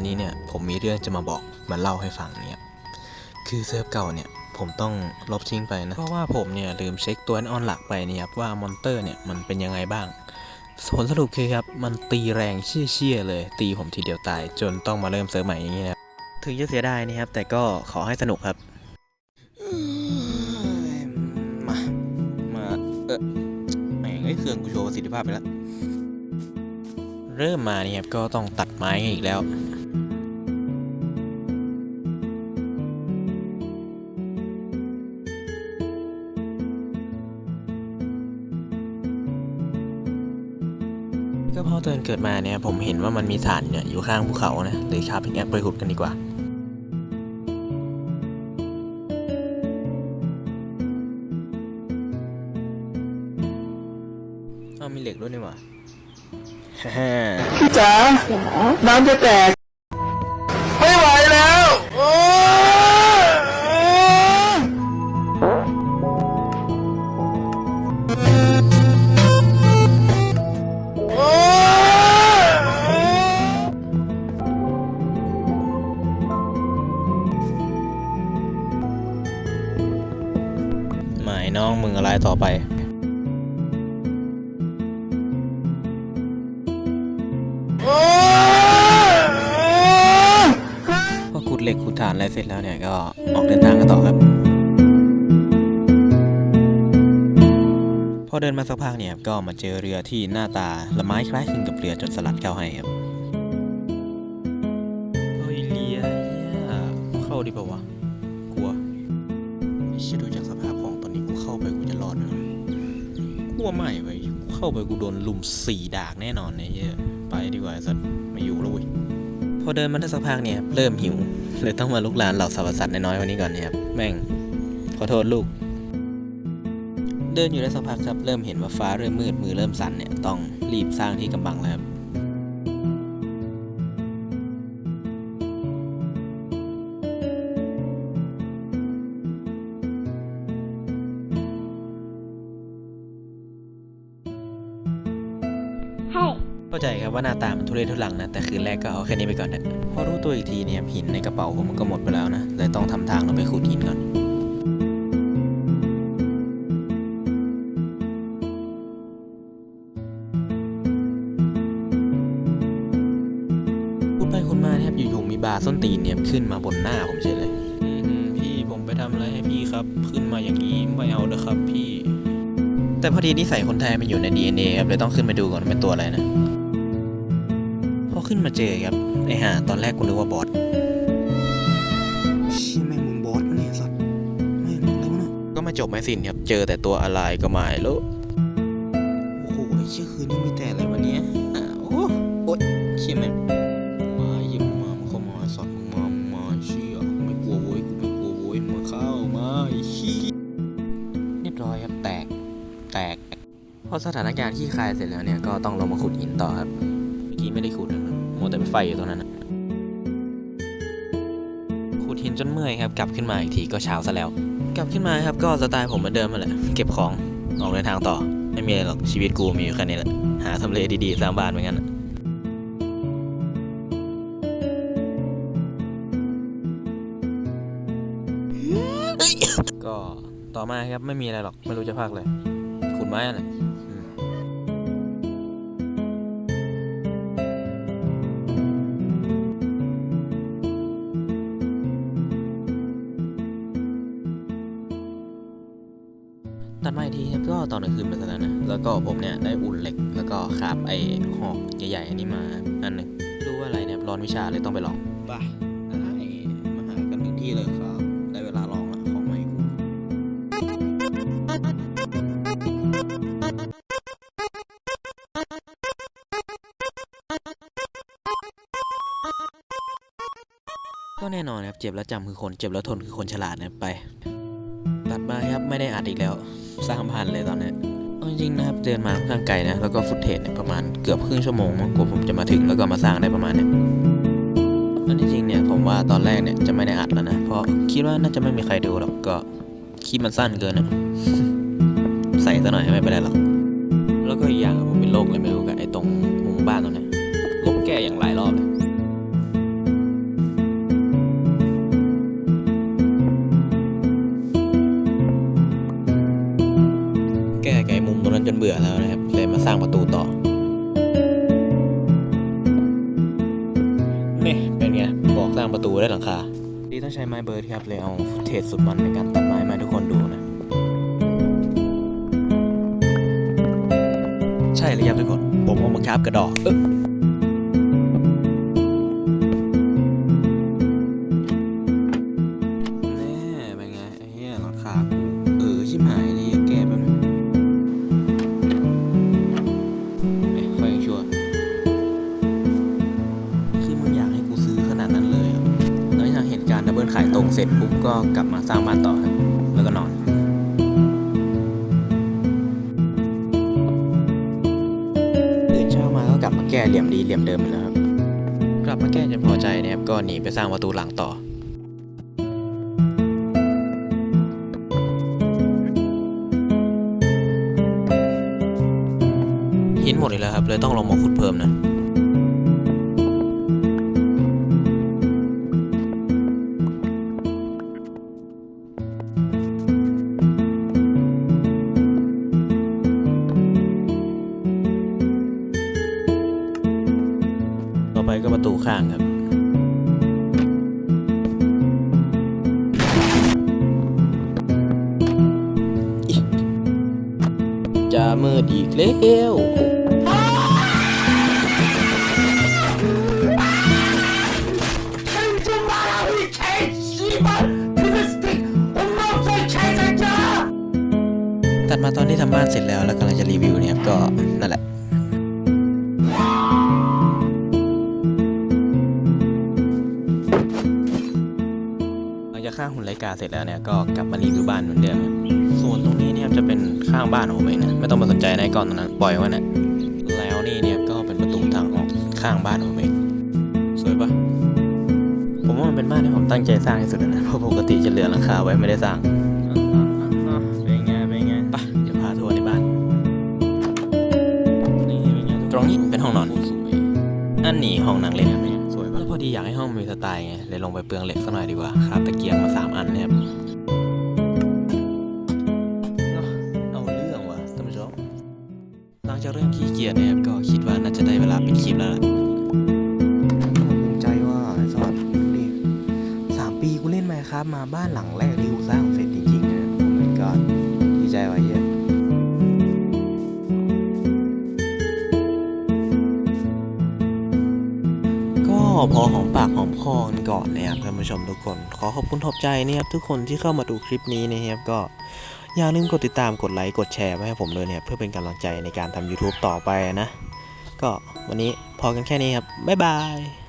วันนี้เนี่ยผมมีเรื่องจะมาบอกมาเล่าให้ฟังเนี่ยคือเซิร์ฟเก่าเนี่ยผมต้องลบทิ้งไปนะเพราะว่าผมเนี่ยลืมเช็คตัวออนหลักไปเนี่ยครับว่ามอนเตอร์เนี่ยมันเป็นยังไงบ้างผลสรุปคือครับมันตีแรงเชี่ยๆเลย ตีผมทีเดียวตาย จนต้องมาเริ่มเซิร์ฟใหม่อย่างนี้นะครับถึงจะเสียดายนะครับ แต่ก็ขอให้สนุกครับมามาเออแหม่งไอ้ยเครื่องกูโชว์ประสิทธิภาพไปแล้วเริ่มมาเนี่ยครับก็ต้องตัดไม้อีกแล้ว พอเตือนเกิดมาเนี่ยผมเห็นว่ามันมีฐานเนี่ยอยู่ข้างภูเขานะเลยชาพิกแอปไปขุดกันดีกว่าอ้ามีเหล็กด้วยนี่หว่าฮ่าจ๋าน้ำจะแตก น้องมึงอะไรต่อไปพอขุดเหล็กขุดฐานอะไรเสร็จแล้วเนี่ยก็ออกเดินทางกันต่อครับ พอเดินมาสักพักเนี่ยก็มาเจอเรือที่หน้าตาละไม้คล้ายคลึงกับเรือจนสลัดเข้าให้ครับเฮ้ยเรือเข้าดีป่าวะกลัวไอ้เชี่ดูจา กลัวไม่เว้ยกูเข้าไปกูโดนลุมสี่ดากแน่นอนเนี่ยเหี้ยไปดีกว่าไอ้สัตว์ไม่อยู่แล้วเว้ยพอเดินมาได้สักพักเนี่ยเริ่มหิวเลยต้องมาลุกลานเหล่าสรรพสัตว์น้อยๆวันนี้ก่อนนะครับแม่งขอโทษลูก เดินอยู่ได้สักพักครับเริ่มเห็นว่าฟ้าเริ่มมืดมือเริ่มสั่นเนี่ยต้องรีบสร้างที่กำบังแล้วครับ ใจครับว่าหน้าตามันทุเรศทุลังนะ แต่คืนแรกก็เอาแค่นี้ไปก่อนนะพอรู้ตัวอีกทีเนี่ยหินในกระเป๋าผมมันก็หมดไปแล้วนะเลยต้องทำทางลงไปขุดหินก่อนพูดไปคุณมาเนี่ยอยู่ๆมีบาร์ส้นตีนเนี่ยขึ้นมาบนหน้าผมเฉยเลยพี่ผมไปทำอะไรให้พี่ครับ ขึ้นมาอย่างนี้ไม่เอาเด้อครับพี่ แต่พอดีนิสัยคนไทยมันอยู่ใน DNA ครับเลยต้องขึ้นมาดูก่อนว่าเป็นตัวอะไรนะพอ ขึ้นมาเจอครับไอห่าตอนแรกกูนึกว่าบอสชี่แม่งมึงบอสปะเนี่ยสัตว์แม่งอะไรวะเนาะก็ไม่จบไม่สิ้นครับเจอแต่ตัวอะไรก็ไม่รู้โอ้โหไอ้เชี่ยคืนนี้มีแต่อะไรวะเนี่ยอ้าวโอ้โอ๊ยเชี่ยแม่งมาเยี่ยมมามึงเข้ามาไอ้สัตว์มึงมามึงมาเชี่ยกูไม่กลัวโว้ยกูไม่กลัวโว้ยมึงเข้ามาไอ้เชี่ยเรียบร้อยครับแตกแตกพอสถานการณ์ขี้คายเสร็จแล้วเนี่ยก็ต้องลงมาขุดหินต่อครับเมื่อ กี้ไม่ได้ขุดนะครับมัวแต่ไปไฟอยู่ตรงนั้นนะขุดหินจนเมื่อยครับ กลับขึ้นมาอีกทีก็เช้าซะแล้ว กลับขึ้นมาครับก็สไตล์ผมเหมือนเดิมมาแหละ เก็บของออกเดินทางต่อ ไม่มีอะไรหรอกชีวิตกูมีอยู่แค่นี้แหละ หาทำเลดีๆสร้างบ้านเหมือนกันนะก็ต่อมาครับไม่มีอะไรหรอกไม่รู้จะพากเลยขุดไม้อะไร ทีครับก็ตอนกลางคืนไปซะแล้วนะ แล้วก็ผมเนี่ยได้อุ่นเหล็ก แล้วก็คาบไอ้หอกใหญ่ๆอันนี้มาอันหนึ่งไม่รู้ว่าอะไรเนี่ยร้อนวิชาเลยต้องไปลองป่ะได้มาหากันถึงที่เลยครับ ได้เวลาลองแล้วของใหม่กูก็แน่นอนครับ เจ็บแล้วจำคือคน เจ็บแล้วทนคือคนฉลาดนะครับไปตัด มาครับไม่ได้อัดอีกแล้วสร้างพันเลยตอนนี้จริงๆนะครับเดินมาค่อนข้างไกลนะแล้วก็ฟุตเทจเนี่ยประมาณเกือบครึ่งชั่วโมงมั้งกว่าผมจะมาถึงแล้วก็มาสร้างได้ประมาณเนี้ยอันที่จริงเนี่ยผมว่าตอนแรกเนี่ยจะไม่ได้อัดแล้วนะเพราะคิดว่าน่าจะไม่มีใครดูหรอกก็คลิปมันสั้นเกินอะใส่ซะหน่อยไม่เป็นไรหรอก แล้วก็อีกอย่างผมเป็นโรคเลยไม่รู้กับไอ้ตรงมุมบ้านตรงนี้ลบแก้อย่างหลายรอบเลย ได้หลังคาที่ต้องใช้ไม้เบิร์ดครับเลยเอาฟุตเทจสุดมันในการตัดไม้มาให้ทุกคนดูนะ ใช่เลยครับทุกคน ผมเอามาคราบกระดอก ร็จปุ๊บก็กลับมาสร้างบ้านต่อครับแล้วก็นอนตื่นเช้ามาก็กลับมาแก้เหลี่ยมดีเหลี่ยมเดิมอีกแล้วครับกลับมาแก้จนพอใจนะครับก็หนีไปสร้างประตูหลังต่อหินหมดอีกแล้วครับเลยต้องลงมาขุดเพิ่มนะ มืดอีกแล้วตัดมาตอนที่ทำบ้านเสร็จแล้วแล้วกำลังจะรีวิวเนี่ยก็นั่นแหละหลังจากฆ่าหุ่นไลกาเสร็จแล้วเนี่ยก็กลับมารีวิวบ้านเหมือนเดิม ครับส่วนจะเป็นข้างบ้านของผมเองนะไม่ต้องมาสนใจในก่อนตรงนั้นปล่อยไว้นะแล้วนี่เนี่ยก็เป็นประตูทางออกข้างบ้านของผมเองสวยปะผมว่ามันเป็นบ้านที่ผมตั้งใจสร้างที่สุดนะเพราะปกติจะเหลือหลังคาไว้ไม่ได้สร้างเป็นไงเป็นไงไปเดี๋ยวพาทัวร์ในบ้านนี่เป็นไงตรงนี้เป็นห้องนอนอันนี้ห้องนั่งเล่นสวยปะแล้วพอดีอยากให้ห้องมีสไตล์ไงเลยลงไปเปลืองเหล็กสักหน่อยดีกว่าครับตะเกียงมา ลังที่กูสร้างเสร็จจริงๆนะโอ้ my god ดีใจว่ะเหี้ยก็พอหอมปากหอมคอกันก่อนนะครับท่านผู้ชมทุกคน ขอขอบคุณขอบใจนะครับทุกคนที่เข้ามาดูคลิปนี้นะครับก็อย่าลืมกดติดตามกดไลค์กดแชร์ไว้ให้ผมเลยเนี่ยเพื่อเป็นกำลังใจในการทำ YouTube ต่อไปนะ ก็วันนี้พอกันแค่นี้ครับ บ๊ายบาย